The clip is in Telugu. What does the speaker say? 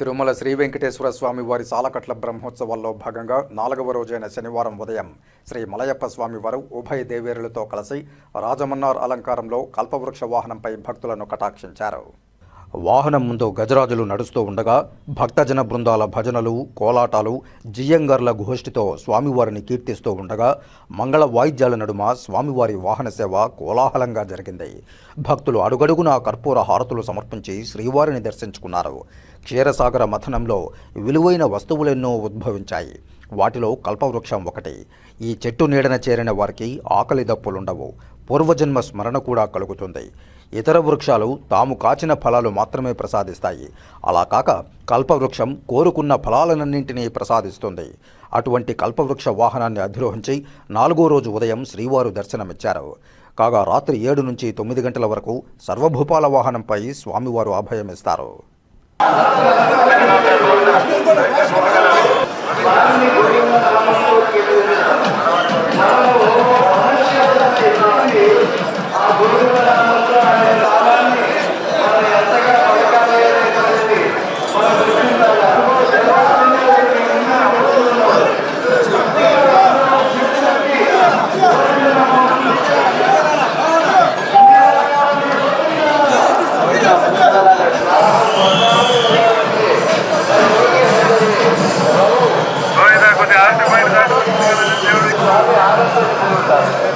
తిరుమల శ్రీ వెంకటేశ్వర స్వామి వారి సాలకట్ల బ్రహ్మోత్సవాల్లో భాగంగా నాలుగవ రోజైన శనివారం ఉదయం శ్రీ మలయప్ప స్వామి వారు ఉభయ దేవేరులతో కలిసి రాజమన్నార్ అలంకారంలో కల్పవృక్ష వాహనంపై భక్తులను కటాక్షించారు. వాహనం ముందు గజరాజులు నడుస్తూ ఉండగా భక్తజన బృందాల భజనలు కోలాటాలు జియ్యంగర్ల గోష్ఠితో స్వామివారిని కీర్తిస్తూ ఉండగా మంగళ వాయిద్యాల నడుమ స్వామివారి వాహన సేవ కోలాహలంగా జరిగింది. భక్తులు అడుగడుగునా కర్పూర హారతులు సమర్పించి శ్రీవారిని దర్శించుకున్నారు. క్షీరసాగర మథనంలో విలువైన వస్తువులెన్నో ఉద్భవించాయి. వాటిలో కల్పవృక్షం ఒకటి. ఈ చెట్టు నీడన చేరిన వారికి ఆకలి దప్పులుండవు. పూర్వజన్మ స్మరణ కూడా కలుగుతుంది. ఇతర వృక్షాలు తాము కాచిన ఫలాలు మాత్రమే ప్రసాదిస్తాయి. అలా కాక కల్పవృక్షం కోరుకున్న ఫలాలన్నింటినీ ప్రసాదిస్తుంది. అటువంటి కల్పవృక్ష వాహనాన్ని అధిరోహించి నాలుగో రోజు ఉదయం శ్రీవారు దర్శనమిచ్చారు. కాగా రాత్రి ఏడు నుంచి తొమ్మిది గంటల వరకు సర్వభూపాల వాహనంపై స్వామివారు అభయమిస్తారు. くさい。